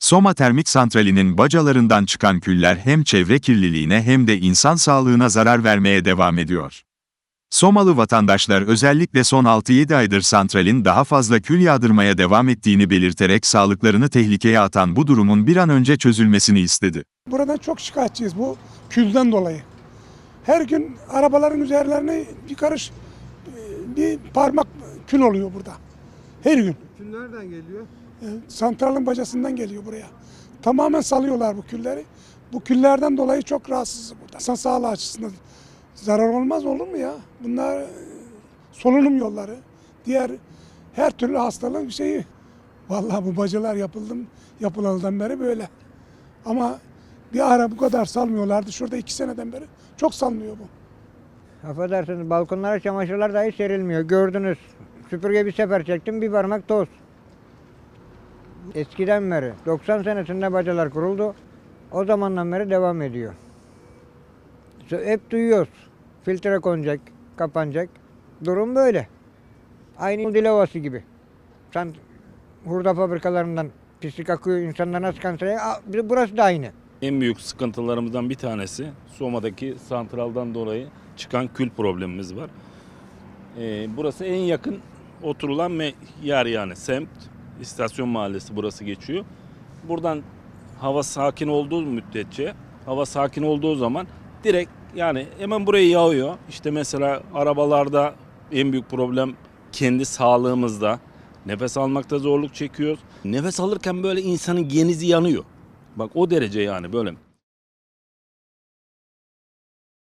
Soma Termik Santrali'nin bacalarından çıkan küller hem çevre kirliliğine hem de insan sağlığına zarar vermeye devam ediyor. Somalı vatandaşlar özellikle son 6-7 aydır santralin daha fazla kül yağdırmaya devam ettiğini belirterek sağlıklarını tehlikeye atan bu durumun bir an önce çözülmesini istedi. Buradan çok şikayetçiyiz bu külden dolayı. Her gün arabaların üzerlerine bir karış bir parmak kül oluyor burada. Her gün. Kül nereden geliyor? Santralın bacasından geliyor buraya. Tamamen salıyorlar bu külleri. Bu küllerden dolayı çok rahatsızız burada. İnsan sağlığı açısından zarar olmaz olur mu ya? Bunlar e, solunum yolları. Diğer her türlü hastalığın şeyi. Vallahi bu bacalar yapıldı, yapılalıdan beri böyle. Ama bir ara bu kadar salmıyorlardı. Şurada iki seneden beri çok salmıyor bu. Affedersiniz balkonlara çamaşırlar dahi serilmiyor. Gördünüz. Süpürge bir sefer çektim bir parmak toz. Eskiden beri 90 senesinde bacalar kuruldu. O zamandan beri devam ediyor. Hep duyuyoruz. Filtre konacak, kapanacak. Durum böyle. Aynı Dilovası gibi. Sen hurda fabrikalarından pislik akıyor insanlar nasıl kansere? Aa, Burası da aynı. En büyük sıkıntılarımızdan bir tanesi Soma'daki santraldan dolayı çıkan kül problemimiz var. Ee, burası en yakın oturulan yer yani semt, istasyon mahallesi burası geçiyor. Buradan hava sakin olduğu müddetçe, hava sakin olduğu zaman direkt yani hemen buraya yağıyor. İşte mesela arabalarda en büyük problem kendi sağlığımızda. Nefes almakta zorluk çekiyoruz. Nefes alırken böyle insanın genizi yanıyor. Bak o derece yani böyle.